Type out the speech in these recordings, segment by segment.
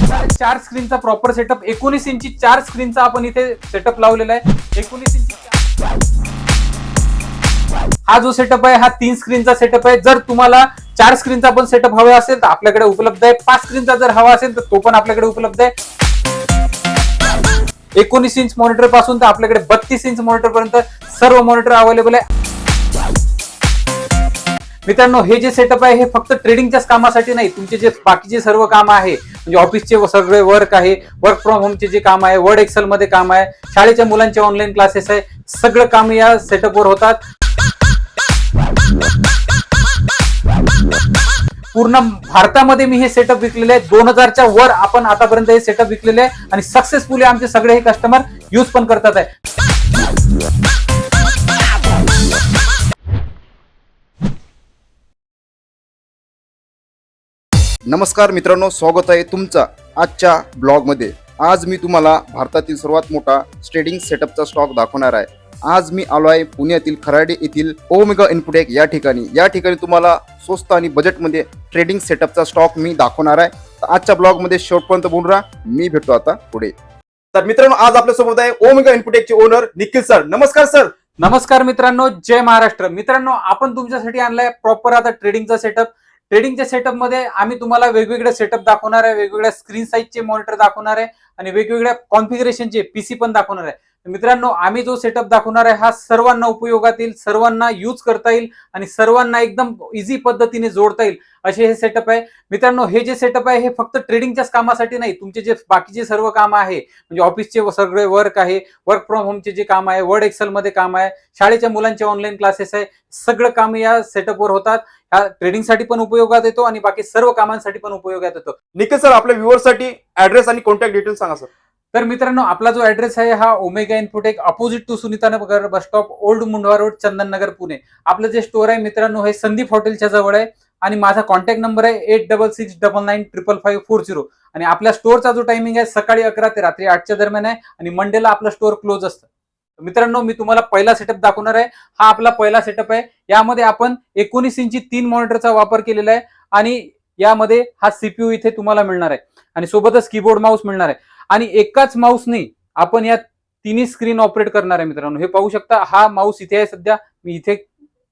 चार स्क्रीनचा proper setup एकोणीस इंची चार स्क्रीनचा आपण इथे सेटअप लावलेला आहे. एकोणीस इंची हा जो सेटअप आहे हा तीन स्क्रीनचा सेटअप आहे. जर तुम्हाला चार स्क्रीनचा पण सेटअप हवा असेल तर आपल्याकडे उपलब्ध आहे. पाच स्क्रीनचा जर हवा असेल तर तो पण आपल्याकडे उपलब्ध आहे. एकोणीस इंच मॉनिटरपासून तर आपल्याकडे बत्तीस इंच मॉनिटर पर्यंत सर्व मॉनिटर अवेलेबल आहे. मित्रांनो हे जे सेटअप आहे हे फक्त ट्रेडिंगच्याच कामासाठी नाही तुमचे जे बाकीचे सर्व काम आहे म्हणजे ऑफिसचे सगळे वर्क आहे वर्क फ्रॉम होमचे जे काम आहे वर्ड एक्सेल मध्ये काम आहे शाळेच्या मुलांचे ऑनलाईन क्लासेस आहे सगळं काम या सेटअपवर होतात. पूर्ण भारतामध्ये मी हे सेटअप विकलेले आहे. दोन हजारच्या वर आपण आतापर्यंत हे सेटअप विकलेले आहे आणि सक्सेसफुली आमचे सगळे हे कस्टमर युज पण करतात आहे. नमस्कार मित्रांनो स्वागत आहे तुमचा आजच्या ब्लॉगमध्ये. आज मी तुम्हाला भारतातील सर्वात मोठा ट्रेडिंग सेटअपचा स्टॉक दाखवणार आहे. आज मी आलो आहे पुण्यातील खराडे येथील ओमेगा इन्फोटेक या ठिकाणी. या ठिकाणी तुम्हाला स्वस्त आणि बजेटमध्ये ट्रेडिंग सेटअपचा स्टॉक मी दाखवणार आहे. तर आजच्या ब्लॉगमध्ये शेवटपर्यंत बोलून राहा. मी भेटतो आता पुढे. तर मित्रांनो आज आपल्यासोबत आहे ओमेगा इन्फोटेकचे ओनर निखिल सर नमस्कार सर नमस्कार मित्रांनो जय महाराष्ट्र. मित्रांनो आपण तुमच्यासाठी आणलाय प्रॉपर आता ट्रेडिंगचा सेटअप ट्रेडिंगच्या सेटअपमध्ये आम्ही तुम्हाला वेगवेगळे सेटअप दाखवणार आहे वेगवेगळ्या स्क्रीन साईजचे मॉनिटर दाखवणार आहे आणि वेगवेगळ्या कॉन्फिगरेशनचे पीसी पण दाखवणार आहे. मित्रांनो आम्ही जो सेटअप दाखवणार आहे हा सर्वांना उपयोगात येईल सर्वांना यूज करता येईल आणि सर्वांना एकदम इझी पद्धतीने जोडता येईल असे हे सेटअप आहे. मित्रांनो हे जे सेटअप आहे हे फक्त ट्रेडिंगच्याच कामासाठी नाही. तुमचे जे बाकीचे सर्व काम आहे म्हणजे ऑफिसचे सगळे वर्क आहे वर्क फ्रॉम होमचे जे काम आहे वर्ड एक्सेल मध्ये काम आहे शाळेच्या मुलांचे ऑनलाईन क्लासेस आहे सगळं काम या सेटअपवर होतात. ह्या ट्रेडिंगसाठी पण उपयोगात येतो आणि बाकी सर्व कामांसाठी पण उपयोगात येतो. निखिल सर आपल्या व्ह्युअरसाठी ऍड्रेस आणि कॉन्टॅक्ट डिटेल्स सांगा सर. तर मित्रांनो आपला जो ऍड्रेस आहे हा Omega Infotech opposite to Sunita Nagar bus stop old Mundhwa road Chandan Nagar Pune. आपलं जे स्टोर आहे मित्रांनो हे संदीप हॉटेलच्या जवळ आहे आणि माझा कॉन्टॅक्ट नंबर आहे eight double six double nine triple five four zero आणि आपल्या स्टोअरचा जो टायमिंग आहे सकाळी अकरा ते रात्री आठच्या दरम्यान आहे आणि मंडेला आपलं स्टोअर क्लोज असतं. मित्रांनो मी तुम्हाला पहिला सेटअप दाखवणार आहे. हा आपला पहिला सेटअप आहे. यामध्ये आपण एकोणीस इंची तीन मॉनिटरचा वापर केलेला आहे आणि यामध्ये हा सीपीयू इथे तुम्हाला मिळणार आहे. आणि सोबतच कीबोर्ड माऊस मिळणार आहे. आणि एकाच माऊसने आपण या तिन्ही स्क्रीन ऑपरेट करणार आहे मित्रांनो. हे पाहू शकता हा माऊस इथे आहे सध्या. मी इथे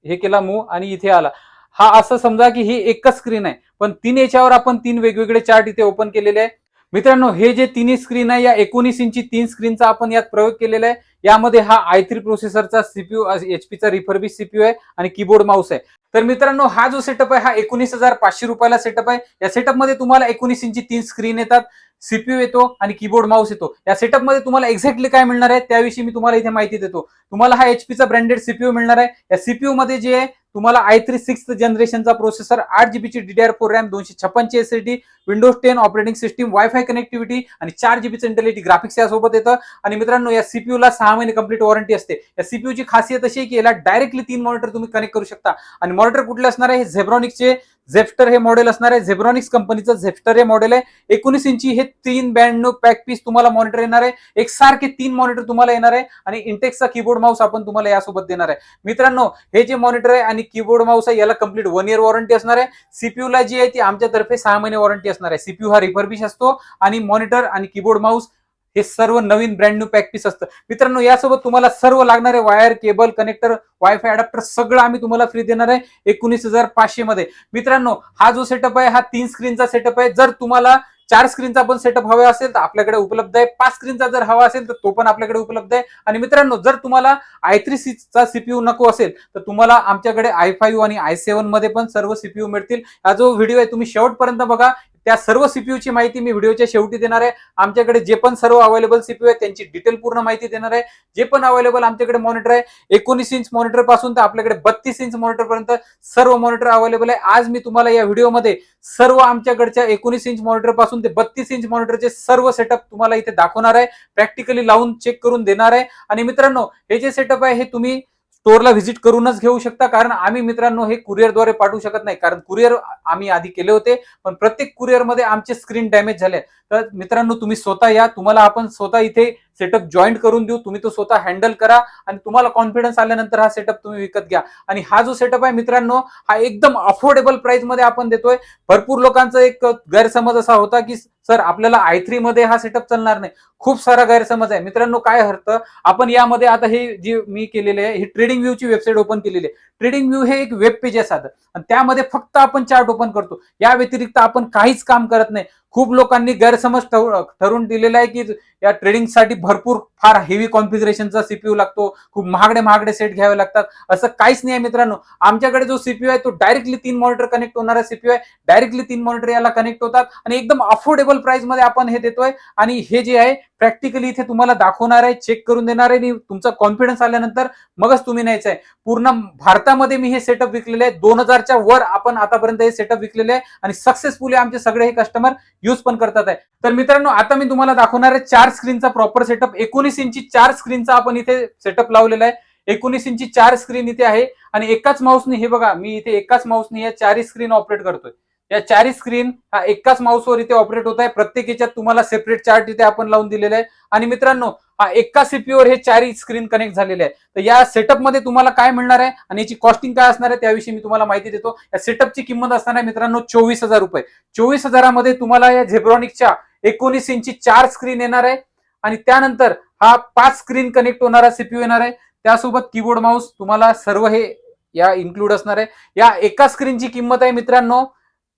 हे केला मूव आणि इथे आला. हा असं समजा की ही एकच स्क्रीन आहे. पण तीन याच्यावर आपण तीन वेगवेगळे चार्ट इथे ओपन केलेले आहे. मित्रांनो हे जे तिन्ही स्क्रीन आहे या एकोणीस इंची तीन स्क्रीनचा आपण यात प्रयोग केलेला आहे. यामध्ये हा आय थ्री प्रोसेसरचा सीपीयू एचपीचा रिफर्बिश सीपीयू आहे आणि कीबोर्ड माऊस आहे. तर मित्रांनो हा जो सेटअप आहे हा एकोणीस हजार पाचशे रुपयाला सेटअप आहे. या सेटअपमध्ये तुम्हाला एकोणीस इंची तीन स्क्रीन येतात. सीपीयू येतो आणि कीबोर्ड माऊस येतो. या सेटअपमध्ये तुम्हाला एक्झॅक्टली काय मिळणार आहे त्याविषयी मी तुम्हाला इथे माहिती देतो. तुम्हाला हा एचपीचा ब्रँडेड सीपीयू मिळणार आहे. या सीपीयू मध्ये जे आहे तुम्हाला आय थ्री सिक्स जनरेशनचा प्रोसेसर आठ जीबीची डीडीआर फोर रॅम दोनशे छप्पनची SSD Windows ten operating system wifi connectivity आणि चार जीबीचं इंटेलिटी ग्राफिक्स यासोबत येतं. आणि मित्रांनो या सीपीयू ला सहा महिने कंप्लीट वॉरंटी असते. या सीपीयू ची खासियत अशी आहे की याला डायरेक्टली तीन मॉनिटर तुम्ही कनेक्ट करू शकता. आणि मॉनिटर कुठले असणार आहे? हे झेफ्टर हे मॉडेल असणार आहे. झेब्रॉनिक्स कंपनीचं झेफ्टर हे मॉडेल आहे. एकोणीस इंची हे तीन ब्याण्णव पॅक पीस तुम्हाला मॉनिटर येणार आहे. एक सारखे तीन मॉनिटर तुम्हाला येणार आहे आणि इंटेक्सचा कीबोर्ड माऊस आपण तुम्हाला यासोबत देणार आहे. मित्रांनो हे जे मॉनिटर आहे आणि कीबोर्ड माऊस आहे याला कंप्लीट वन इयर वॉरंटी असणार आहे. सीपीयूला जी आहे ती आमच्यातर्फे सहा महिने वॉरंटी असणार आहे. सीपीयू हा रिफर्बिश असतो आणि मॉनिटर आणि कीबोर्ड माऊस हे सर्व नवीन ब्रँड न्यू पॅक पीस असतं. मित्रांनो यासोबत तुम्हाला सर्व लागणारे wire cable connector wifi adapter सगळं आम्ही तुम्हाला फ्री देणार आहे एकोणीस हजार पाचशे मध्ये. मित्रांनो हा जो सेटअप आहे हा तीन स्क्रीनचा सेटअप आहे. जर तुम्हाला चार स्क्रीनचा पण सेटअप हवा असेल तर आपल्याकडे उपलब्ध आहे. पाच स्क्रीनचा जर हवा असेल तर तो पण आपल्याकडे उपलब्ध आहे. आणि मित्रांनो जर तुम्हाला आय थ्री चा सीपीयू नको असेल तर तुम्हाला आमच्याकडे आय फाईव्ह आणि आय सेव्हनमध्ये पण सर्व सीपीयू मिळतील. हा जो व्हिडिओ आहे तुम्ही शेवटपर्यंत बघा. त्या सर्व सीपीयूची माहिती मी व्हिडिओच्या शेवटी देणार आहे. आमच्याकडे जे पण सर्व अवेलेबल सीपीयू आहे त्यांची डिटेल पूर्ण माहिती देणार आहे. जे पण अवेलेबल आमच्याकडे मॉनिटर आहे एकोणीस इंच मॉनिटरपासून तर आपल्याकडे बत्तीस इंच मॉनिटर पर्यंत सर्व मॉनिटर अवेलेबल आहे. आज मी तुम्हाला या व्हिडिओमध्ये सर्व आमच्याकडच्या एकोणीस इंच मॉनिटरपासून ते बत्तीस इंच मॉनिटरचे सर्व सेटअप तुम्हाला इथे दाखवणार आहे. प्रॅक्टिकली लावून चेक करून देणार आहे. आणि मित्रांनो हे जे सेटअप आहे हे तुम्ही स्टोअरला व्हिजिट करूनच घेऊ शकता. कारण आम्ही मित्रांनो हे कुरिअरद्वारे पाठवू शकत नाही. कारण कुरिअर आम्ही आधी केले होते पण प्रत्येक कुरिअरमध्ये आमचे स्क्रीन डॅमेज झाले. तर मित्रांनो तुम्ही स्वतः या. तुम्हाला आपण स्वतः इथे सेटअप जॉईंट करून देऊ तुम्ही तो स्वतः हँडल करा आणि तुम्हाला कॉन्फिडन्स आल्यानंतर हा सेटअप तुम्ही विकत घ्या. आणि हा जो सेटअप आहे मित्रांनो हा एकदम अफोर्डेबल प्राइसमध्ये आपण देतोय. भरपूर लोकांचा एक गैरसमज असा होता की सर आपल्याला आय थ्री मध्ये हा सेटअप चालणार नाही. खूप सारा गैरसमज आहे. मित्रांनो काय हरतं आपण यामध्ये आता हे जी मी केलेली आहे ही ट्रेडिंग व्ह्यू ची वेबसाईट ओपन केलेली आहे. ट्रेडिंग व्ह्यू हे एक वेब पेज आहे साधं. आणि त्यामध्ये फक्त आपण चार्ट ओपन करतो. या व्यतिरिक्त आपण काहीच काम करत नाही. खूप लोकांनी गैरसमज ठरवून दिलेला आहे की या ट्रेडिंगसाठी भरपूर फार हेवी कॉन्फिगरेशनचा सीपीयू लागतो. खूप महागडे महागडे सेट घ्यावे लागतात. असं काहीच नाही आहे मित्रांनो. आमच्याकडे जो सीपीयू आहे तो डायरेक्टली तीन मॉनिटर कनेक्ट होणारा सीपीयू आहे. डायरेक्टली तीन मॉनिटर याला कनेक्ट होतात. आणि एकदम अफोर्डेबल प्राइसमध्ये आपण हे देतोय. आणि हे जे आहे प्रॅक्टिकली इथे तुम्हाला दाखवणार आहे चेक करून देणार आहे. आणि तुमचा कॉन्फिडन्स आल्यानंतर मगच तुम्ही न्यायचं आहे. पूर्ण भारतामध्ये मी हे सेटअप विकलेले आहे. दोन हजारच्या वर आपण आतापर्यंत हे सेटअप विकलेले आहे. आणि सक्सेसफुली आमचे सगळे हे कस्टमर युज पण करतात आहे. तर मित्रांनो आता मी तुम्हाला दाखवणार आहे चार चार स्क्रीनचा प्रॉपर सेटअप एकोणीस इंची चार स्क्रीनचा आपण इथे सेटअप लावलेला आहे. एकोणीस इंची चार स्क्रीन इथे आहे आणि एकाच माऊसने हे बघा मी इथे एकाच माऊसने या चारही स्क्रीन ऑपरेट करतोय. या चारही स्क्रीन हा एकाच माऊसवर इथे ऑपरेट होत आहे. प्रत्येक याच्यात तुम्हाला सेपरेट चार्ट इथे आपण लावून दिलेला आहे. आणि मित्रांनो हा एका सीपीओवर हे चारही स्क्रीन कनेक्ट झालेले आहे. तर या सेटअपमध्ये तुम्हाला काय मिळणार आहे आणि याची कॉस्टिंग काय असणार आहे त्याविषयी मी तुम्हाला माहिती देतो. या सेटअपची किंमत असणार आहे मित्रांनो चोवीस हजार रुपये. चोवीस हजारामध्ये तुम्हाला या झेब्रॉनिकच्या एकोणीस इंची चार स्क्रीन येणार आहे. आणि त्यानंतर हा पाच स्क्रीन कनेक्ट होणारा सीपीयू येणार आहे. त्यासोबत कीबोर्ड माऊस तुम्हाला सर्व हे या इन्क्लूड असणार आहे. या एका स्क्रीनची किंमत आहे मित्रांनो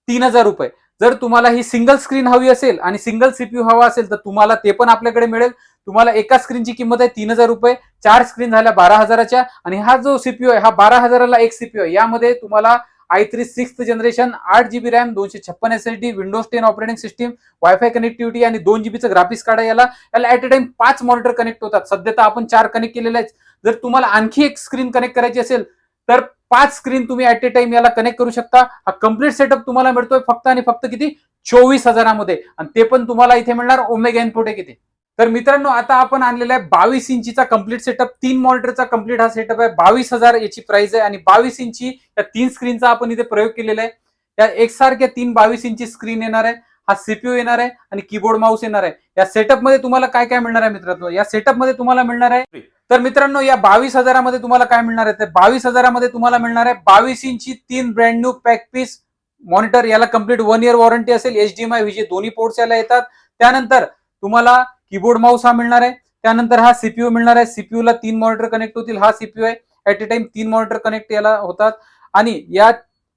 तीन हजार रुपये. जर तुम्हाला ही सिंगल स्क्रीन हवी असेल आणि सिंगल सीपीयू हवा असेल तर तुम्हाला ते पण आपल्याकडे मिळेल. तुम्हाला एका स्क्रीनची किंमत आहे तीन हजार रुपये. चार स्क्रीन झाल्या बारा हजाराच्या. आणि हा जो सीपीयू आहे हा बारा हजाराला एक सीपीयू आहे. यामध्ये तुम्हाला आय थ्री सिक्स जनरेशन आठ जीबी रॅम दोनशे छप्पन S S D Windows ten operating system wifi connectivity आणि दोन जीबीचं ग्राफिक्स कार्ड आहे याला. याला ऍट अ टाइम पाच मॉनिटर कनेक्ट होतात. सध्या तर आपण चार कनेक्ट केलेले आहेत. जर तुम्हाला आणखी एक स्क्रीन कनेक्ट करायची असेल तर पाच स्क्रीन तुम्ही ऍट ए टाइम याला कनेक्ट करू शकता. हा कंप्लीट सेटअप तुम्हाला मिळतोय फक्त आणि फक्त किती? चोवीस हजारामध्ये. आणि ते पण तुम्हाला इथे मिळणार. ओमेगा इनपुट किती? तर मित्रांनो आता आपण आणलेला आहे बावीस इंचीचा कंप्लीट सेटअप तीन मॉनिटरचा कंप्लीट हा सेटअप आहे. बावीस हजार याची प्राइस आहे आणि बावीस इंची या तीन स्क्रीनचा आपण इथे प्रयोग केलेला आहे. या एकसारख्या तीन बावीस इंची स्क्रीन येणार आहे. हा सीपीयू येणार आहे आणि कीबोर्ड माऊस येणार आहे. या सेटअपमध्ये तुम्हाला काय काय मिळणार आहे मित्रांनो? या सेटअपमध्ये तुम्हाला मिळणार आहे तर मित्रांनो या बावीस हजारामध्ये तुम्हाला काय मिळणार आहे? तर बावीस हजारामध्ये तुम्हाला मिळणार आहे बावीस इंची तीन brand new pack piece monitor याला कंप्लीट वन इयर वॉरंटी असेल. एचडीएमआय व्हीजे दोन्ही पोर्ट्स याला येतात. त्यानंतर तुम्हाला कीबोर्ड माऊस हा मिळणार आहे. त्यानंतर हा सीपीयू मिळणार आहे. सीपीयू ला तीन मॉनिटर कनेक्ट होतील. हा सीपीयू आहे. ऍट ए टाइम तीन मॉनिटर कनेक्ट याला होतात. आणि या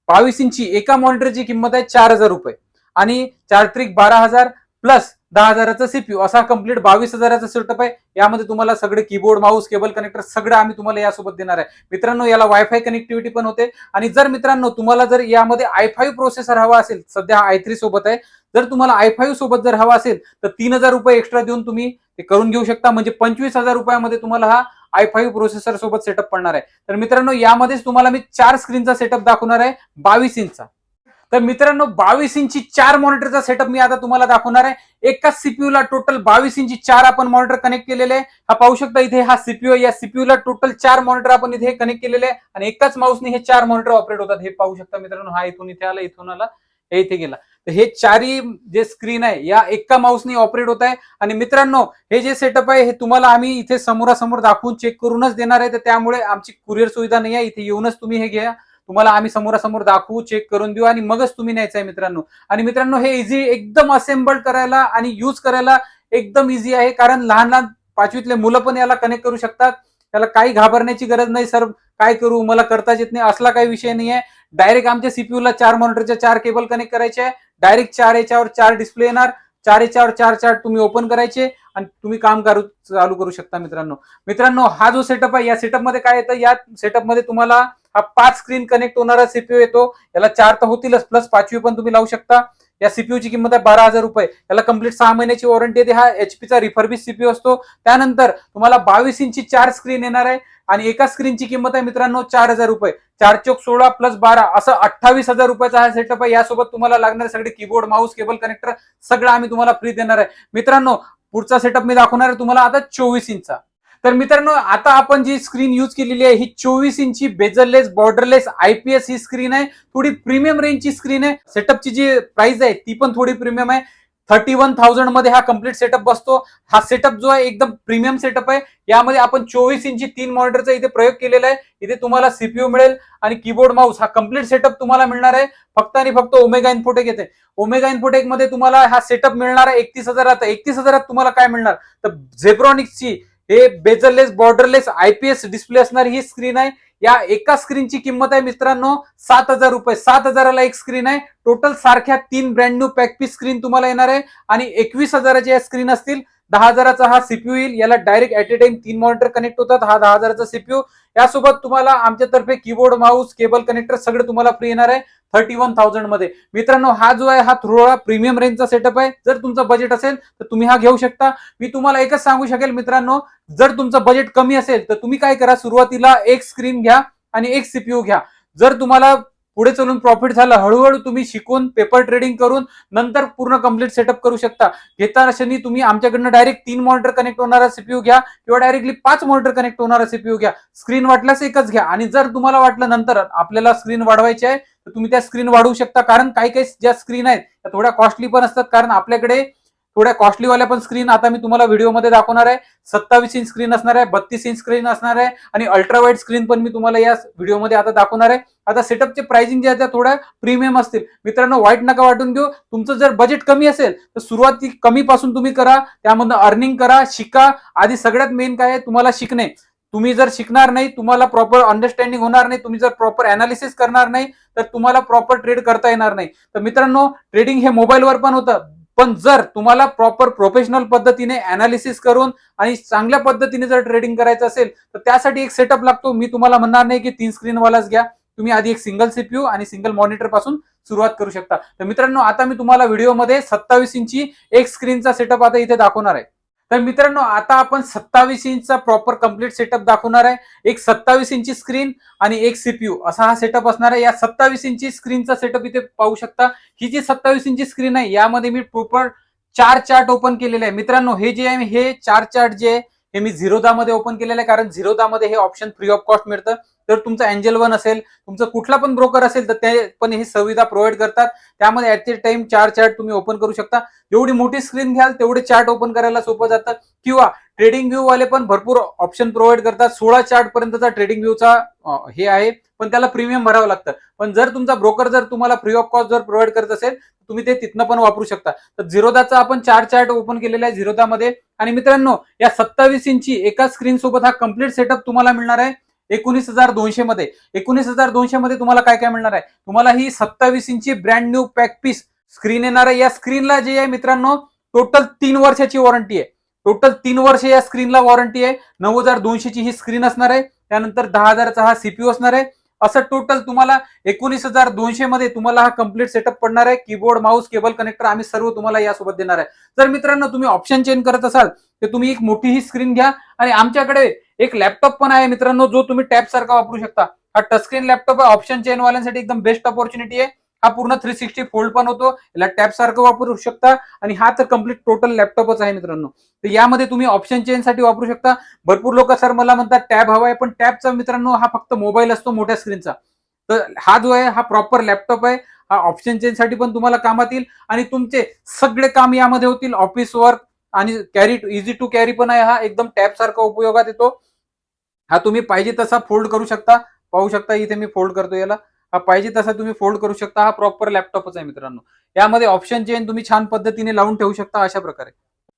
बावीस इंची एका मॉनिटरची किंमत आहे चार हजार रुपये. आणि चार त्रिक बारा हजार प्लस दहा हजाराचा सीपीयू असा कंप्लीट बावीस हजाराचा सेटअप आहे. यामध्ये तुम्हाला सगळे कीबोर्ड माऊस केबल कनेक्टर सगळं आम्ही तुम्हाला यासोबत देणार आहे. मित्रांनो याला वायफाय कनेक्टिव्हिटी पण होते. आणि जर मित्रांनो तुम्हाला जर यामध्ये आय फाईव्ह प्रोसेसर हवा असेल सध्या आय थ्री सोबत आहे. जर तुम्हाला आय फाईव्ह सोबत जर हवा असेल तर तीन हजार रुपये एक्स्ट्रा देऊन तुम्ही ते करून घेऊ शकता. म्हणजे पंचवीस हजार रुपयामध्ये तुम्हाला हा आय फाईव्ह प्रोसेसर सोबत सेटअप पडणार आहे. तर मित्रांनो यामध्येच तुम्हाला मी चार स्क्रीनचा सेटअप दाखवणार आहे. बावीस इंचचा. तर मित्रांनो बावीस इंची चार मॉनिटरचा सेटअप मी आता तुम्हाला दाखवणार आहे. एकाच सीपीयूला ला टोटल बावीस इंची चार आपण मॉनिटर कनेक्ट केलेले आहे. हा पाहू शकता इथे हा सीपीयू या सीपीयूला ला टोटल चार मॉनिटर आपण इथे कनेक्ट केलेले आहे. आणि एकाच माऊसने हे चार मॉनिटर ऑपरेट होतात. हे पाहू शकता मित्रांनो हा इथून इथे आला इथून आला हे इथे गेला. तर हे चारही जे स्क्रीन आहे या एका माऊसने ऑपरेट होत आहे. आणि मित्रांनो हे जे सेटअप आहे हे तुम्हाला आम्ही इथे समोरासमोर दाखवून चेक करूनच देणार आहे. तर त्यामुळे आमची कुरिअर सुविधा नाही आहे. इथे येऊनच तुम्ही हे घ्या. तुम्हाला आम्ही समोरासमोर दाखवू चेक करून देऊ आणि मगच तुम्ही न्यायचं आहे मित्रांनो. आणि मित्रांनो हे इझी एकदम असेंबल करायला आणि युज करायला एकदम इझी आहे. कारण लहान लहान पाचवीतले मुलं पण याला कनेक्ट करू शकतात. त्याला काही घाबरण्याची गरज नाही सर काय करू? मला करताच येत नाही. असला काही विषय नाही आहे डायरेक्ट आमच्या सीपीयूला ला चार मॉनिटरच्या चार केबल कनेक्ट करायचे. आहे डायरेक्ट चार याच्यावर चार डिस्प्ले येणार. चार याच्यावर चार चार तुम्ही ओपन करायचे आणि तुम्ही काम करू चालू करू शकता मित्रांनो. मित्रांनो हा जो सेटअप आहे या सेटअपमध्ये काय येतं? या सेटअपमध्ये तुम्हाला हा पाच स्क्रीन कनेक्ट होणारा सीपीयू येतो. याला चार तर होतीलच प्लस पाचवी पण तुम्ही लावू शकता. या सीपीयूची ची किंमत आहे बारा हजार रुपये. याला कंप्लीट सहा महिन्याची वॉरंटी येते हा एचपीचा चा रिफर्बिश सीपीयू असतो. त्यानंतर तुम्हाला बावीस इंची चार स्क्रीन येणार आहे आणि एका स्क्रीनची किंमत आहे मित्रांनो चार हजार रुपये. चार चौक सोळा प्लस बारा असं अठ्ठावीस हजार रुपयाचा हा सेटअप आहे. यासोबत तुम्हाला लागणारे सगळे कीबोर्ड माऊस केबल कनेक्टर सगळं आम्ही तुम्हाला फ्री देणार आहे. मित्रांनो पुढचा सेटअप मी दाखवणार आहे तुम्हाला आता चोवीस इंचचा. तर मित्रांनो आता आपण जी स्क्रीन यूज केलेली आहे ही चोवीस इंची बेजरलेस बॉर्डरलेस आयपीएस ही स्क्रीन आहे. थोडी प्रीमियम रेंजची स्क्रीन आहे. सेटअपची जी प्राइस आहे ती पण थोडी प्रीमियम आहे. थर्टी वन थाउजंडमध्ये हा कंप्लीट सेटअप बसतो. हा सेटअप जो आहे एकदम प्रीमियम सेटअप आहे. यामध्ये आपण चोवीस इंची तीन मॉनिटरचा इथे प्रयोग केलेला आहे. इथे तुम्हाला सीपीयू मिळेल आणि कीबोर्ड माऊस हा कंप्लीट सेटअप तुम्हाला मिळणार आहे. फक्त आणि फक्त ओमेगा इन्फोटेक येते. ओमेगा इन्फोटेकमध्ये तुम्हाला हा सेटअप मिळणार आहे एकतीस हजारात. एकतीस हजारात तुम्हाला काय मिळणार? तर झेब्रॉनिक्सची हे बेजरलेस बॉर्डरलेस आयपीएस डिस्प्ले असणारी ही स्क्रीन आहे. या एका स्क्रीनची किंमत आहे मित्रांनो सात हजार रुपये. सात हजाराला एक स्क्रीन आहे. टोटल सारख्या तीन ब्रँड न्यू पॅकपी स्क्रीन तुम्हाला येणार आहे. आणि एकवीस हजाराची या स्क्रीन असतील. दहा हजाराचा हा सीपीयू येईल. याला डायरेक्ट ऍट ए टाइम तीन मॉनिटर कनेक्ट होतात. हा दहा हजाराचा सीपीयू यासोबत तुम्हाला आमच्यातर्फे कीबोर्ड माऊस केबल कनेक्टर सगळं तुम्हाला फ्री येणार आहे. थर्टी वन थाउजंडमध्ये. मित्रांनो हा जो आहे हा थोडा प्रीमियम रेंजचा सेटअप आहे. जर तुमचा बजेट असेल तर तुम्ही हा घेऊ शकता. मी तुम्हाला एकच सांगू शकेल मित्रांनो. जर तुमचं बजेट कमी असेल तर तुम्ही काय करा सुरुवातीला एक स्क्रीन घ्या आणि एक सीपीयू घ्या. जर तुम्हाला पुढे चलून प्रॉफिट झालं हळूहळू तुम्ही शिकून पेपर ट्रेडिंग करून नंतर पूर्ण कंप्लीट सेटअप करू शकता. घेताना शनी तुम्ही आमच्याकडनं डायरेक्ट तीन मॉनिटर कनेक्ट होणारा सीपीयू घ्या किंवा डायरेक्टली पाच मॉनिटर कनेक्ट होणारा सीपीयू घ्या. स्क्रीन वाटल्यास एकच घ्या. आणि जर तुम्हाला वाटलं नंतर आपल्याला स्क्रीन वाढवायची आहे तर तुम्ही त्या स्क्रीन वाढवू शकता. कारण काही काही ज्या स्क्रीन आहेत त्या थोड्या कॉस्टली पण असतात. कारण आपल्याकडे थोड्या कॉस्टलीवाल्या पण स्क्रीन आता मी तुम्हाला व्हिडिओमध्ये दाखवणार आहे. सत्तावीस इंच स्क्रीन असणार आहे बत्तीस इंच स्क्रीन असणार आहे आणि अल्ट्रा वाईड स्क्रीन पण मी तुम्हाला या व्हिडिओमध्ये आता दाखवणार आहे. आता सेटअपचे प्राइसिंग जे आहे त्या थोड्या प्रीमियम असतील. मित्रांनो वाईट नका वाटून घेऊ. तुमचं जर बजेट कमी असेल तर सुरुवाती कमी पासून तुम्ही करा. त्यामधनं अर्निंग करा शिका. आधी सगळ्यात मेन काय आहे? तुम्हाला शिकणे. तुम्ही जर शिकणार नाही तुम्हाला प्रॉपर अंडरस्टँडिंग होणार नाही तुम्ही जर प्रॉपर अनालिसिस करणार नाही तर तुम्हाला प्रॉपर ट्रेड करता येणार नाही. तर मित्रांनो ट्रेडिंग हे मोबाईलवर पण होतं. पण जर तुम्हाला प्रॉपर प्रोफेशनल पद्धतीने अनालिसिस करून आणि चांगल्या पद्धतीने जर ट्रेडिंग करायचं असेल तर त्यासाठी एक सेटअप लागतो. मी तुम्हाला म्हणणार नाही की तीन स्क्रीनवालाच घ्या. तुम्ही आधी एक सिंगल सीपीयू आणि सिंगल मॉनिटरपासून सुरुवात करू शकता. तर मित्रांनो आता मी तुम्हाला व्हिडिओमध्ये सत्तावीस इंची एक स्क्रीनचा सेटअप आता इथे दाखवणार आहे. तर मित्रांनो आता आपण सत्तावीस इंचचा प्रॉपर कंप्लीट सेटअप दाखवणार आहे. एक सत्तावीस इंची स्क्रीन आणि एक सीपीयू असा हा सेटअप असणार आहे. या सत्तावीस इंची स्क्रीनचा सेटअप इथे पाहू शकता. ही जी सत्तावीस इंची स्क्रीन आहे यामध्ये मी प्रॉपर चार चार्ट ओपन केलेले आहे. मित्रांनो हे जे आहे हे चार चार्ट जे आहे हे मी झिरोदामध्ये ओपन केलेलं आहे. कारण झिरोदामध्ये हे ऑप्शन फ्री ऑफ कॉस्ट मिळतं. तर तुमचं अँजल वन असेल तुमचं कुठला पण ब्रोकर असेल तर ते पण ही सुविधा प्रोव्हाइड करतात. त्यामध्ये ऍट द टाइम चार चार्ट तुम्ही ओपन करू शकता. जेवढी मोठी स्क्रीन घ्याल तेवढे चार्ट ओपन करायला सोपं जातं. किंवा ट्रेडिंग व्ह्यू वाले पण भरपूर ऑप्शन प्रोव्हाइड करतात. सोळा चार्ट पर्यंतचा ट्रेडिंग व्ह्यूचा हे आहे. पण त्याला प्रीमियम भरावं लागतं. पण जर तुमचा ब्रोकर जर तुम्हाला फ्री ऑफ कॉस्ट जर प्रोव्हाइड करत असेल तुम्ही ते तिथनं पण वापरू शकता. तर झिरोदाचा आपण चार चार्ट ओपन केलेला आहे झिरोदामध्ये. आणि मित्रांनो या सत्तावीस इंची एका स्क्रीन सोबत हा कंप्लीट सेटअप तुम्हाला मिळणार आहे. एकोणीस हजार दोनशे मध्ये. एकोणीस हजार दोनशे मध्ये तुम्हाला काय काय मिळणार आहे? तुम्हाला ही सत्तावीस इंची brand new pack piece screen येणार आहे. या स्क्रीनला जे आहे मित्रांनो टोटल तीन वर्षाची वॉरंटी आहे. टोटल तीन वर्ष या स्क्रीनला वॉरंटी आहे. नऊ हजार दोनशेची ही स्क्रीन असणार आहे. त्यानंतर दहा हजारचा हा सीपीयू असणार आहे. असं टोटल तुम्हाला एकोणीस हजार दोनशे मध्ये तुम्हाला हा कंप्लीट सेटअप पडणार आहे. कीबोर्ड माऊस केबल कनेक्टर आम्ही सर्व तुम्हाला यासोबत देणार आहे. जर मित्रांनो तुम्ही ऑप्शन चेंज करत असाल तर तुम्ही एक मोठी ही स्क्रीन घ्या. आणि आमच्याकडे एक लॅपटॉप पण आहे मित्रांनो जो तुम्ही टॅब सारखा वापरू शकता. हा टचस्क्रीन लॅपटॉप आहे ऑप्शन चेन वाल्यांसाठी एकदम बेस्ट ऑपॉर्च्युनिटी आहे. हा पूर्ण थ्री सिक्स्टी फोल्ड पण होतो. याला टॅब सारखं वापरू शकता. आणि हा तर कंप्लीट टोटल लॅपटॉपच आहे मित्रांनो. तर यामध्ये तुम्ही ऑप्शन चेन साठी वापरू शकता. भरपूर लोक सर मला म्हणतात टॅब हवा आहे पण टॅबचा मित्रांनो हा फक्त मोबाईल असतो मोठ्या स्क्रीनचा तर हा जो आहे हा प्रॉपर लॅपटॉप आहे. हा ऑप्शन चेन साठी पण तुम्हाला कामात येईल. आणि तुमचे सगळे काम यामध्ये होतील. ऑफिस वर्क आणि कॅरी इझी टू कॅरी पण आहे हा. एकदम टॅब सारखा उपयोगात येतो. हा तुम्ही पाहिजे तसा फोल्ड करू शकता. पाहू शकता इथे मी फोल्ड करतो याला. हा पाहिजे तसा तुम्ही फोल्ड करू शकता. हा प्रॉपर लॅपटॉपच आहे मित्रांनो. यामध्ये ऑप्शन चेंज तुम्ही छान पद्धतीने लावून ठेवू शकता अशा प्रकारे.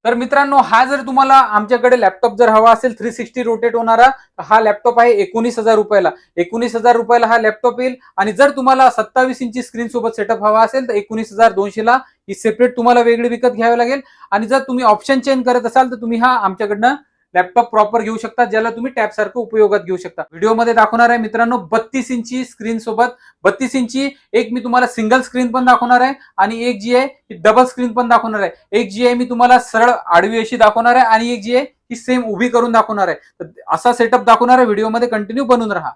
तर मित्रांनो हा जर तुम्हाला आमच्याकडे लॅपटॉप जर हवा असेल थ्री सिक्स्टी रोटेट होणारा हा लॅपटॉप आहे एकोणीस हजार रुपयाला. एकोणीस हजार रुपयाला हा लॅपटॉप येईल. आणि जर तुम्हाला सत्तावीस इंची स्क्रीन सोबत सेटअप हवा असेल तर एकोणीस हजार दोनशेला ही सेपरेट तुम्हाला वेगळी विकत घ्यावी लागेल. आणि जर तुम्ही ऑप्शन चेंज करत असाल तर तुम्ही हा आमच्याकडनं लॅपटॉप प्रॉपर घेऊ शकता ज्याला तुम्ही टॅब सारखं उपयोगात घेऊ शकता. व्हिडिओमध्ये दाखवणार आहे मित्रांनो बत्तीस इंची स्क्रीन सोबत. बत्तीस इंची एक मी तुम्हाला सिंगल स्क्रीन पण दाखवणार आहे आणि एक जी आहे ही डबल स्क्रीन पण दाखवणार आहे. एक जी आहे मी तुम्हाला सरळ आडवी अशी दाखवणार आहे आणि एक जी आहे ती सेम उभी करून दाखवणार आहे. तर असा सेटअप दाखवणार आहे व्हिडिओमध्ये कंटिन्यू बनून राहा.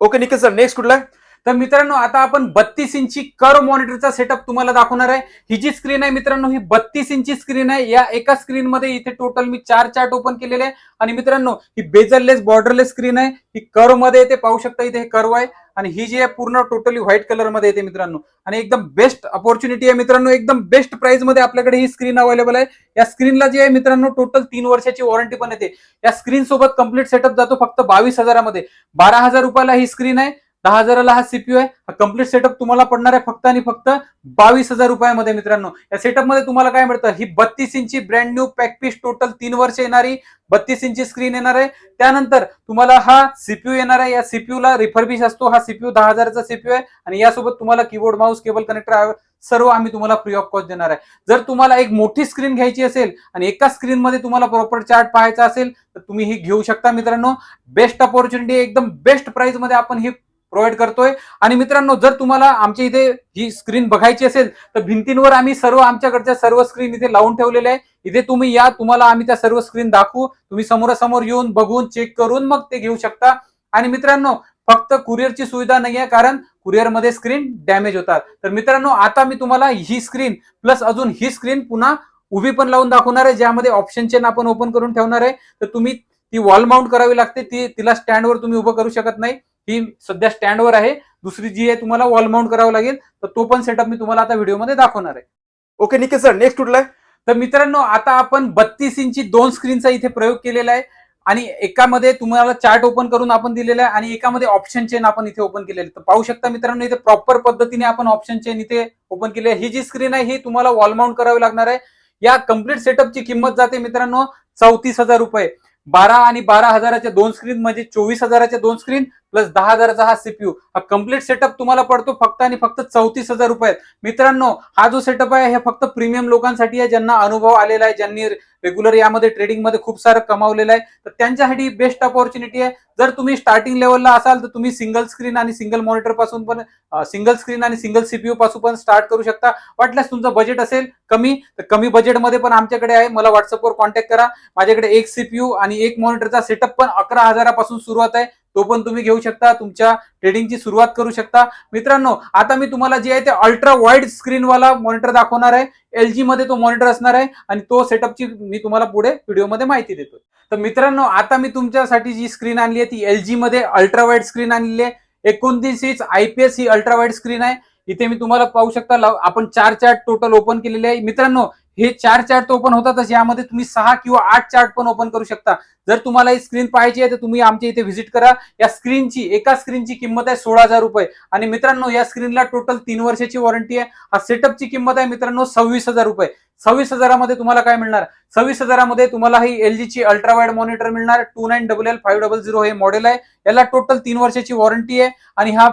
ओके निखिल सर नेक्स्ट कुठला? तर मित्रांनो आता आपण बत्तीस इंची कर मॉनिटरचा सेटअप तुम्हाला दाखवणार आहे. ही जी स्क्रीन आहे मित्रांनो ही बत्तीस इंची स्क्रीन आहे. या एका स्क्रीन मध्ये इथे टोटल मी चार चार्ट ओपन केलेले आहे. आणि मित्रांनो ही बेजरलेस बॉर्डरलेस स्क्रीन आहे. ही कर्वमध्ये येते पाहू शकता इथे हे कर्व आहे. आणि ही जी आहे पूर्ण टोटली व्हाईट कलरमध्ये येते मित्रांनो. आणि एकदम बेस्ट अपॉर्च्युनिटी आहे मित्रांनो. एकदम बेस्ट प्राइसमध्ये आपल्याकडे ही स्क्रीन अवेलेबल आहे. या स्क्रीनला जी आहे मित्रांनो टोटल तीन वर्षाची वॉरंटी पण येते. या स्क्रीन सोबत कंप्लीट सेटअप जातो फक्त बावीस हजारामध्ये. बारा हजार रुपयाला ही स्क्रीन आहे. दहा हजाराला हा सीपीयू आहे. हा कंप्लीट सेटअप तुम्हाला पडणार आहे फक्त आणि फक्त बावीस हजार रुपयामध्ये मित्रांनो. या सेटअपमध्ये तुम्हाला काय मिळतं? ही बत्तीस इंची ब्रँड न्यू पॅकपीस टोटल तीन वर्ष येणारी बत्तीस इंची स्क्रीन येणार आहे. त्यानंतर तुम्हाला हा सीपीयू येणार आहे. या सीपीयू ला रिफर्बिश असतो. हा सीपीयू दहा हजाराचा सीपीयू आहे. आणि यासोबत तुम्हाला कीबोर्ड माऊस केबल कनेक्टर सर्व आम्ही तुम्हाला फ्री ऑफ कॉस्ट देणार आहे. जर तुम्हाला एक मोठी स्क्रीन घ्यायची असेल आणि एका स्क्रीन मध्ये तुम्हाला प्रॉपर चार्ट पाहायचा असेल तर तुम्ही ही घेऊ शकता मित्रांनो. बेस्ट अपॉर्च्युनिटी एकदम बेस्ट प्राइसमध्ये आपण ही प्रोव्हाइड करतोय. आणि मित्रांनो जर तुम्हाला आमच्या इथे ही स्क्रीन बघायची असेल तर भिंतींवर आम्ही सर्व आमच्याकडच्या सर्व स्क्रीन इथे लावून ठेवलेले आहे. इथे तुम्ही या तुम्हाला आम्ही त्या सर्व स्क्रीन दाखवू. तुम्ही समोरासमोर येऊन बघून चेक करून मग ते घेऊ शकता. आणि मित्रांनो फक्त कुरिअरची सुविधा नाही आहे कारण कुरिअरमध्ये स्क्रीन डॅमेज होतात. तर मित्रांनो आता मी तुम्हाला ही स्क्रीन प्लस अजून ही स्क्रीन पुन्हा उभी पण लावून दाखवणार आहे ज्यामध्ये ऑप्शन चेन आपण ओपन करून ठेवणार आहे. तर तुम्ही ती वॉल माउंट करावी लागते ती तिला स्टँडवर तुम्ही उभं करू शकत नाही. ही सध्या स्टँडवर आहे. दुसरी जी आहे तुम्हाला वॉल माउंट करावं लागेल. तर तो पण सेटअप मी तुम्हाला आता व्हिडिओमध्ये दाखवणार आहे. ओके निके सर नेक्स्ट कुठला आहे? तर मित्रांनो आता आपण बत्तीस इंची दोन स्क्रीनचा इथे प्रयोग केलेला आहे. आणि एकामध्ये तुम्हाला चार्ट ओपन करून आपण दिलेला आहे. आणि एकामध्ये ऑप्शन चेन आपण इथे ओपन केलेलं आहे. तर पाहू शकता मित्रांनो इथे प्रॉपर पद्धतीने आपण ऑप्शन चेन इथे ओपन केली आहे. ही जी स्क्रीन आहे ही तुम्हाला वॉल माउंट करावी लागणार आहे. या कंप्लीट सेटअपची किंमत जाते मित्रांनो चौतीस हजार रुपये. बारा आणि बारा हजाराच्या दोन स्क्रीन म्हणजे चोवीस हजाराच्या दोन स्क्रीन प्लस दहा हजाराचा हा सीपीयू हा कंप्लीट सेटअप तुम्हाला पडतो फक्त आणि फक्त चौतीस हजार रुपयात. मित्रांनो हा जो सेटअप आहे हे फक्त प्रीमियम लोकांसाठी आहे ज्यांना अनुभव आलेला आहे ज्यांनी रेग्युलर यामध्ये ट्रेडिंगमध्ये खूप सारं कमावलेलं आहे. तर त्यांच्यासाठी बेस्ट अपॉर्च्युनिटी आहे. जर तुम्ही स्टार्टिंग लेवलला असाल तर तुम्ही सिंगल स्क्रीन आणि सिंगल मॉनिटरपासून पण सिंगल स्क्रीन आणि सिंगल सीपीयू पासून पण स्टार्ट करू शकता. वाटल्यास तुमचं बजेट असेल कमी तर कमी बजेटमध्ये पण आमच्याकडे आहे. मला व्हॉट्सअपवर कॉन्टॅक्ट करा. माझ्याकडे एक सीपीयू आणि एक मॉनिटरचा सेटअप पण अकरा हजारापासून सुरुवात आहे. तो पण तुम्ही घेऊ शकता तुमच्या ट्रेडिंगची सुरुवात करू शकता. मित्रांनो आता मी तुम्हाला जे आहे ते अल्ट्रा वाईड स्क्रीनवाला मॉनिटर दाखवणार आहे. एल जी मध्ये तो मॉनिटर असणार आहे आणि तो सेटअपची मी तुम्हाला पुढे व्हिडिओमध्ये माहिती देतो तर मित्रांनो आता मी तुमच्यासाठी जी स्क्रीन आणली आहे ती एल जी मध्ये अल्ट्रा वाईड स्क्रीन आणलेली आहे. एकोणतीस इंच आयपीएस ही अल्ट्रा वाईड स्क्रीन आहे. इथे मी तुम्हाला पाहू शकता आपण चार चार्ट टोटल ओपन केलेले आहे. मित्रांनो हे चार चार्ट ओपन होतातच. यामध्ये तुम्ही सहा किंवा आठ चार्ट पण ओपन करू शकता. जर तुम्हाला ही स्क्रीन पाहिजे आहे तर तुम्ही आमच्या इथे व्हिजिट करा. या स्क्रीनची एका स्क्रीनची किंमत आहे सोळा हजार रुपये. आणि मित्रांनो या स्क्रीनला टोटल तीन वर्षाची वॉरंटी आहे. हा सेटअपची किंमत आहे मित्रांनो सव्वीस हजार रुपये. सव्वीस हजारामध्ये तुम्हाला काय मिळणार? सव्वीस हजारामध्ये तुम्हाला ही एल ची अल्ट्रा वाईड मॉनिटर मिळणार. Two nine double L five double zero हे मॉडेल आहे. याला टोटल तीन वर्षाची वॉरंटी आहे. आणि हा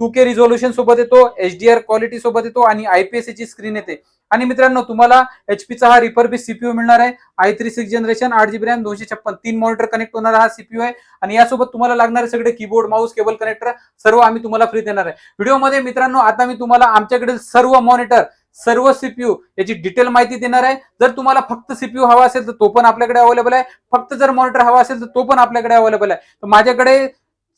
टू के रिझोल्युशन सोबत येतो एच डी आर क्वालिटी सोबत येतो आणि आयपीएस ची स्क्रीन येते. आणि मित्रांनो तुम्हाला एचपीचा हा रिफर्बिश सीपीयू मिळणार आहे. आय थ्री सिक्स जनरेशन आठ जीबी रॅम दोनशे छप्पन. तीन मॉनिटर कनेक्ट होणारा हा सीपीयू आहे. आणि यासोबत तुम्हाला लागणारे सगळे कीबोर्ड माऊस केबल कनेक्टर सर्व आम्ही तुम्हाला फ्री देणार आहे. व्हिडिओमध्ये मित्रांनो आता मी तुम्हाला आमच्याकडील सर्व मॉनिटर सर्व सीपीयू याची डिटेल माहिती देणार आहे. जर तुम्हाला फक्त सीपीयू हवा असेल तर तो पण आपल्याकडे अवेलेबल आहे. फक्त जर मॉनिटर हवा असेल तर तो पण आपल्याकडे अवेलेबल आहे. तर माझ्याकडे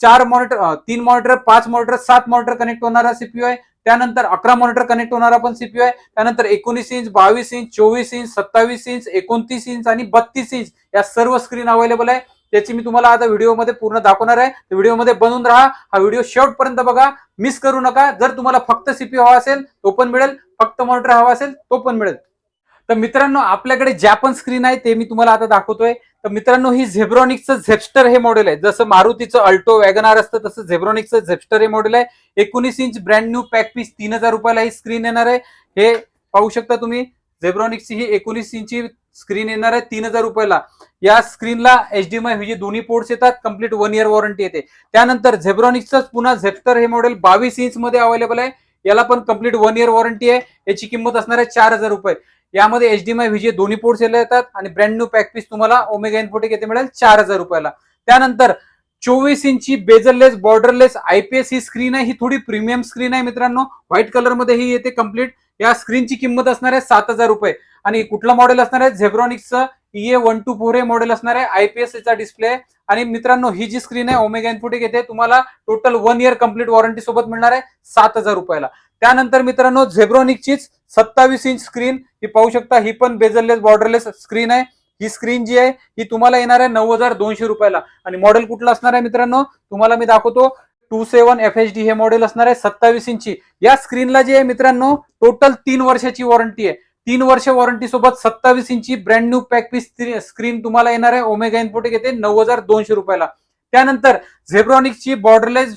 चार मॉनिटर तीन मॉनिटर पाच मॉनिटर सात मॉनिटर कनेक्ट होणारा सीपीयू आहे. त्यानंतर अकरा मॉनिटर कनेक्ट होणारा पण सीपीयू आहे. त्यानंतर एकोणीस इंच बावीस इंच चोवीस इंच सत्तावीस इंच एकोणतीस इंच आणि बत्तीस इंच या सर्व स्क्रीन अवेलेबल आहे. त्याची मी तुम्हाला आता व्हिडिओमध्ये पूर्ण दाखवणार आहे. व्हिडिओमध्ये बनून राहा. हा व्हिडिओ शेवटपर्यंत बघा. मिस करू नका. जर तुम्हाला फक्त सीपीयू हवा असेल तो पण मिळेल. फक्त मॉनिटर हवा असेल तो पण मिळेल. तर मित्रांनो आपल्याकडे ज्या पण स्क्रीन आहे ते मी तुम्हाला आता दाखवतोय. तर मित्रांनो ही झेब्रॉनिक्सचं झेप्स्टर हे मॉडेल आहे. जसं मारुतीचं अल्टो वॅगनार असतं तसं झेब्रॉनिक्सचं झेप्स्टर हे मॉडेल आहे. एकोणीस inch brand new pack piece तीन हजार रुपयाला ही स्क्रीन येणार आहे. हे पाहू शकता तुम्ही झेब्रॉनिक्सची ही एकोणीस इंची स्क्रीन येणार आहे तीन हजार रुपयाला. या स्क्रीनला एच डी एम दोन्ही पोर्ट्स येतात कंप्लीट वन इयर वॉरंटी येते. त्यानंतर झेब्रॉनिक्सचं पुन्हा झेप्स्टर हे मॉडेल बावीस इंच मध्ये अवेलेबल आहे. याला पण कंप्लीट वन इयर वॉरंटी आहे. याची किंमत असणार आहे चार हजार रुपये. यामध्ये एच डी एम दोन्ही पोर्ट पोर्ट्स येतात आणि ब्रँड न्यू पॅक पीस तुम्हाला ओमेगा इन्फोटेक येते मिळेल चार हजार रुपयाला. त्यानंतर चोवीस इंची बेजरलेस बॉर्डरलेस आयपीएस ही स्क्रीन आहे. ही थोडी प्रीमियम स्क्रीन आहे मित्रांनो. व्हाईट कलरमध्ये ही येते कंप्लीट या स्क्रीनची किंमत असणार आहे सात हजार रुपये. आणि कुठलं मॉडेल असणार आहे? झेब्रॉनिक्सचं ए वन टू फोर हे मॉडेल असणार आहे. आयपीएस चा डिस्प्ले आणि मित्रांनो ही जी स्क्रीन आहे ओमेगा इन्फोटेक येते. तुम्हाला total one year complete warranty सोबत मिळणार आहे सात हजार रुपयाला. त्यानंतर मित्रांनो झेब्रॉनिकचीच सत्तावीस इंच स्क्रीन ही पाहू शकता ही पण बेजरलेस बॉर्डरलेस स्क्रीन आहे. ही स्क्रीन जी आहे ही तुम्हाला येणार आहे नऊ हजार दोनशे रुपयाला. आणि मॉडेल कुठलं असणार आहे मित्रांनो? तुम्हाला मी दाखवतो two seven F H D हे मॉडेल असणार आहे सत्तावीस इंची या स्क्रीनला जे आहे मित्रांनो टोटल तीन वर्षाची वॉरंटी आहे. तीन वर्ष वॉरंटी सोबत सत्तावीस इंची brand new pack piece screen तुम्हाला येणार आहे. ओमेगा इन्फोटेक येते नऊ हजार दोनशे रुपयाला. त्यानंतर झेब्रॉनिक्सची बॉर्डरलेस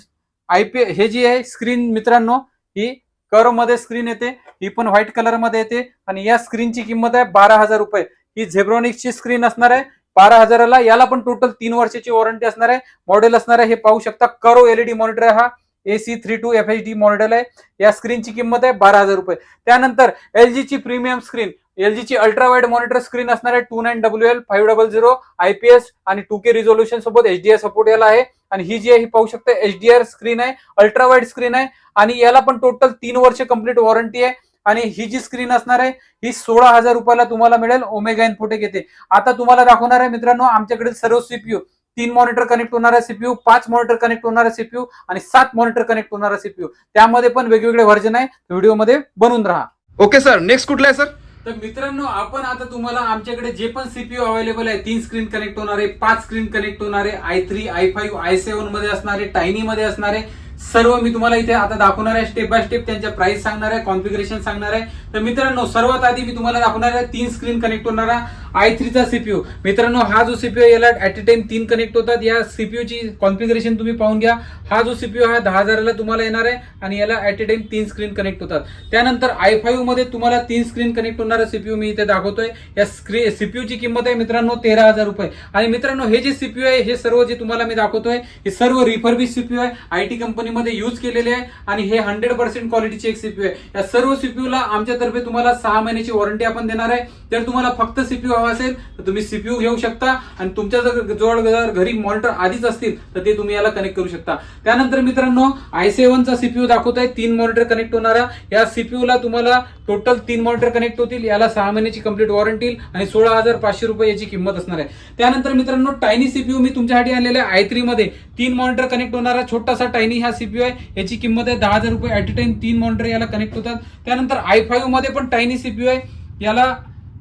आयपी हे जी आहे स्क्रीन मित्रांनो ही कर्वमध्ये स्क्रीन येते ही पण व्हाईट कलरमध्ये येते आणि या स्क्रीनची किंमत आहे बारा हजार रुपये. ही झेब्रॉनिक्सची स्क्रीन असणार आहे बारा हजाराला याला पण टोटल तीन वर्षाची वॉरंटी असणार आहे. मॉडेल असणार आहे हे पाहू शकता करो एलईडी मॉनिटर हा AC three two F H D model आहे. या स्क्रीनची किंमत आहे बारा हजार रुपये. त्यानंतर एल प्रीमियम स्क्रीन एल ची अल्ट्रा वाईड मॉनिटर स्क्रीन असणार आहे two nine W L five double zero IPS आणि टू के रिझोल्युशन सोबत एचडीआर सपोर्ट याला आहे. आणि ही जी आहे ही पाहू शकता एचडीआर स्क्रीन आहे अल्ट्रा वाईड स्क्रीन आहे. आणि याला पण टोटल तीन वर्ष कंप्लीट वॉरंटी आहे. आणि ही जी स्क्रीन असणार आहे ही सोळा हजार रुपयाला तुम्हाला मिळेल ओमेगा इन्फोटेक येते. आता तुम्हाला दाखवणार आहे मित्रांनो आमच्याकडे सर्व सीपीयू तीन मॉनिटर कनेक्ट होणारा सीपीयू पाच मॉनिटर कनेक्ट होणारा सीपीयू आणि सात मॉनिटर कनेक्ट होणारा सीपीयू त्यामध्ये पण वेगवेगळे व्हर्जन आहे. व्हिडिओमध्ये बनून राहा. ओके सर नेक्स्ट कुठला आहे सर तर मित्रांनो आपण आता तुम्हाला आमच्याकडे जे पण सीपीयू अवेलेबल आहे तीन स्क्रीन कनेक्ट होणारे पाच स्क्रीन कनेक्ट होणारे i three i five i सेव्हनमध्ये असणारे टायनी मध्ये असणारे सर्व मी तुम्हाला इथे आता दाखवणार आहे स्टेप बाय स्टेप त्यांच्या प्राइस सांगणार आहे कॉन्फिगरेशन सांगणार आहे. तर मित्रांनो सर्वात आधी मी तुम्हाला दाखवणार आहे तीन स्क्रीन कनेक्ट होणारा आय थ्रीचा सीपीयू मित्रांनो हा जो सीपीयू याला ऍट अ टाइम तीन कनेक्ट होतात. या सीपीयूची ची कॉन्फिगरेशन तुम्ही पाहून घ्या. हा जो सीपीयू हा दहा हजाराला तुम्हाला येणार आहे आणि याला ऍट अ टाइम तीन स्क्रीन कनेक्ट होतात. त्यानंतर आय फाईव्हमध्ये तुम्हाला तीन स्क्रीन कनेक्ट होणारा सीपीयू मी इथे दाखवतोय. या स्क्रीन सीपीयूची किंमत आहे मित्रांनो तेरा हजार रुपये. आणि मित्रांनो हे जे सीपीयू आहे हे सर्व जे तुम्हाला मी दाखवतोय हे सर्व रिफर्बिश सीपीयू आहे. आय टी कंपनीमध्ये यूज केलेले आहे आणि हे हंड्रेड पर्सेंट क्वालिटीचे एक सीपीयू आहे. या सर्व सीपीयूला आमच्यातर्फे तुम्हाला सहा महिन्याची वॉरंटी आपण देणार आहे. जर तुम्हाला फक्त सीपीयू हवा असेल तर तुम्ही सीपीयू घेऊ शकता आणि तुमच्या जर जवळ जर घरी मॉनिटर आधीच असतील तर ते तुम्ही याला कनेक्ट करू शकता. त्यानंतर मित्रांनो आय सेव्हनचा सीपीयू दाखवत आहे. तीन मॉनिटर कनेक्ट होणारा या सीपीयूला तुम्हाला टोटल तीन मॉनिटर कनेक्ट होतील. याला सहा महिन्याची कंप्लीट वॉरंटी आणि सोळा हजार पाचशे रुपये याची किंमत असणार आहे. त्यानंतर मित्रांनो टायनी सीपीयू मी तुमच्यासाठी आणलेल्या आय थ्री मध्ये तीन मॉनिटर कनेक्ट होणारा छोटासा टायनी ह्या सीपीयू आहे. याची किंमत आहे दहा हजार रुपये. ऍट अ टाइम तीन मॉनिटर याला कनेक्ट होतात. त्यानंतर आय फाईव्हमध्ये पण टायनी सीपीयू आहे. याला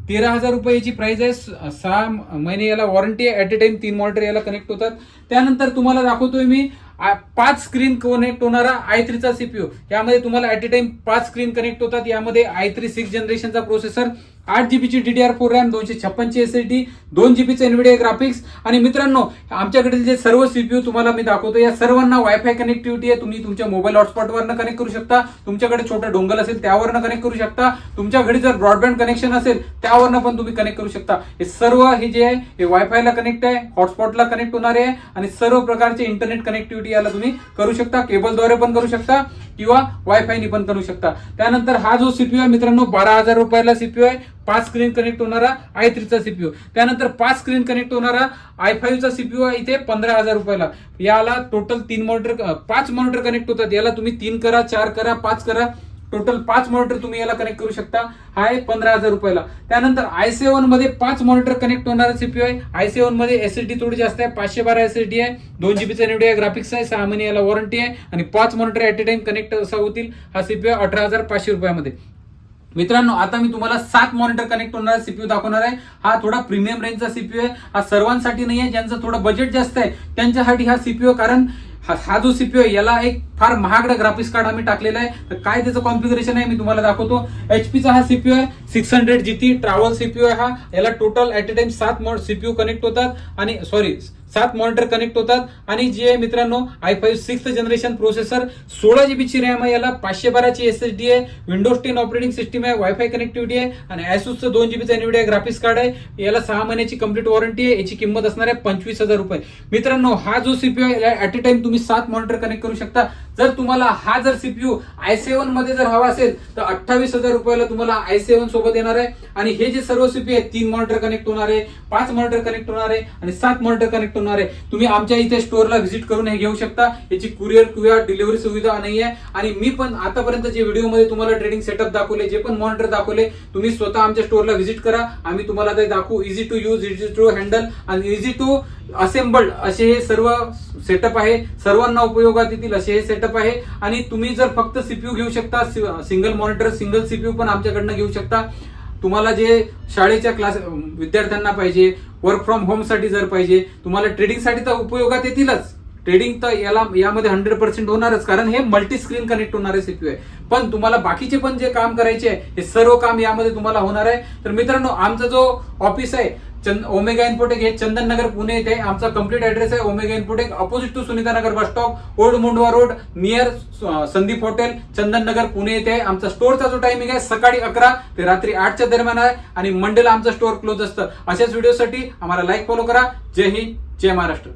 तेरा हजार रुपये याची प्राइस आहे. सहा महिने याला वॉरंटी आहे. ॲट अ टाइम तीन मॉनिटर याला कनेक्ट होतात. त्यानंतर तुम्हाला दाखवतोय मी पाच स्क्रीन कनेक्ट होणारा आय थ्रीचा सीपीयू यामध्ये तुम्हाला ॲट अ टाइम पाच स्क्रीन कनेक्ट होतात. यामध्ये आय थ्री सिक्स जनरेशनचा प्रोसेसर आठ जीबीची डीडीआर फोर रॅम दोनशे छप्पनची एस एस डी दोन जीबीचे एनव्हिडिया ग्राफिक्स आणि मित्रांनो आमच्याकडे जे सर्व सीपीयू तुम्हाला मी दाखवतो या सर्वांना वायफाय कनेक्टिव्हिटी आहे. तुम्ही तुमच्या मोबाईल हॉटस्पॉटवरनं कनेक्ट करू शकता. तुमच्याकडे छोटं डोंगल असेल त्यावरनं कनेक्ट करू शकता. तुमच्या घरी जर ब्रॉडबँड कनेक्शन असेल त्यावरनं पण तुम्ही कनेक्ट करू शकता. हे सर्व हे जे आहे हे वायफायला कनेक्ट आहे हॉटस्पॉटला कनेक्ट होणार आहे. आणि सर्व प्रकारचे इंटरनेट कनेक्टिव्हिटी याला तुम्ही करू शकता केबलद्वारे पण करू शकता किंवा वायफायनी पण करू शकता. त्यानंतर हा जो सीपीयू आहे मित्रांनो बारा हजार रुपयाला सीपीयू आहे. पाच स्क्रीन कनेक्ट होणारा आय थ्रीचा सीपीयू त्यानंतर पाच स्क्रीन कनेक्ट होणारा आय फाईव्हचा सीपीयू आहे इथे पंधरा हजार रुपयाला. याला टोटल तीन मॉनिटर पाच मॉनिटर कनेक्ट होतात. याला तुम्ही तीन करा चार करा पाच करा. टोटल पाच मॉनिटर तुम्ही याला कनेक्ट करू शकता. हा आहे पंधरा हजार रुपयाला. त्यानंतर आय सेवनमध्ये पाच मॉनिटर कनेक्ट होणारा सीपीयू आहे आय सेवनमध्ये एस डी थोडी जास्त आहे. पाचशे बारा एस आहे. दोन जीबीचा एनव्हिडिया ग्राफिक्स आहे. सहा महिने याला वॉरंटी आहे. आणि पाच monitor at a time connect असा होतील. हा सीपीयू अठरा हजार पाचशे रुपयामध्ये. मित्रांनो आता मी तुम्हाला सात मॉनिटर कनेक्ट होणारा सीपीयू दाखवणार आहे. हा थोडा प्रीमियम रेंजचा सीपीयू आहे हा सर्वांसाठी नाही आहे. ज्यांचं थोडं बजेट जास्त आहे त्यांच्यासाठी हा सीपीयू कारण हा हा जो सीपीओ याला एक फार महागडा ग्राफिक्स कार्ड आम्ही टाकलेला आहे. तर काय त्याचं कॉन्फिगरेशन आहे मी तुम्हाला दाखवतो. एचपीचा हा सीपीओ आहे six hundred GT travel CPU आहे हा. याला टोटल ऍट अ टाइम सात मॉड सीपीयू कनेक्ट होतात. आणि सॉरी सात मॉनिटर कनेक्ट होतात. आणि जे आहे मित्रांनो i five six generation processor सोळा जीबीची रॅम आहे. याला पाचशे बाराची एस एस डी आहे. विंडोज टेन ऑपरेटिंग सिस्टीम आहे. वायफाय कनेक्टिव्हिटी आहे. आणि ॲसूसचं दोन जीबीचा एनव्हिडिया ग्राफिक्स कार्ड आहे. याला सहा महिन्याची कंप्लीट वॉरंटी आहे. याची किंमत असणार आहे पंचवीस हजार रुपये. मित्रांनो हा जो सीपीयू आहे ऍट अ टाइम तुम्ही सात मॉनिटर कनेक्ट करू शकता. जर तुम्हाला हा जर सीपीयू आय सेव्हनमध्ये जर हवा असेल तर अठ्ठावीस हजार रुपयाला तुम्हाला आय सेव्हन सोबत येणार आहे. आणि हे जे सर्व सीपी आहे तीन मॉनिटर कनेक्ट होणार आहे पाच मॉनिटर कनेक्ट होणार आहे आणि सात मॉनिटर कनेक्ट होणार आहे. तुम्ही आमच्या इथे स्टोअरला व्हिजिट करून हे घेऊ शकता. याची कुरिअर किंवा डिलिव्हरी सुविधा नाही आहे आणि मी पण आतापर्यंत जे व्हिडिओमध्ये तुम्हाला ट्रेडिंग सेटअप दाखवले जे पण मॉनिटर दाखवले तुम्ही स्वतः आमच्या स्टोअरला व्हिजिट करा. आम्ही तुम्हाला ते दाखवू. Easy to use easy to handle आणि इझी टू असेंबल्ड असे हे सर्व सेटअप आहे. सर्वांना उपयोगात येतील असे हे सेटअप आहे. आणि तुम्ही जर फक्त सीपीयू घेऊ शकता सिंगल मॉनिटर सिंगल सीपीयू पण आमच्याकडनं घेऊ शकता. तुम्हाला जे शाळेच्या क्लास विद्यार्थ्यांना पाहिजे वर्क फ्रॉम होमसाठी जर पाहिजे तुम्हाला ट्रेडिंगसाठी तर उपयोगात येतीलच. ट्रेडिंग तर याला यामध्ये हंड्रेड पर्सेंट होणारच कारण हे मल्टी स्क्रीन कनेक्ट होणारे सीपीयू आहे. पण तुम्हाला बाकीचे पण जे काम करायचे आहे हे सर्व काम यामध्ये तुम्हाला होणार आहे. तर मित्रांनो आमचा जो ऑफिस आहे चंद ओमेगा इन्फोटेक हे चंदन नगर पुणे येथे आमचा कंप्लीट ऍड्रेस आहे Omega Infotech opposite to Sunita Nagar bus stop old Mundhwa road near Sandeep hotel Chandan Nagar Pune येथे आहे आमचा स्टोरचा जो टायमिंग आहे सकाळी अकरा ते रात्री आठच्या दरम्यान आहे. आणि मंडेला आमचं स्टोअर क्लोज असतं. अशाच व्हिडिओसाठी आम्हाला लाईक फॉलो करा. जय हिंद जय महाराष्ट्र.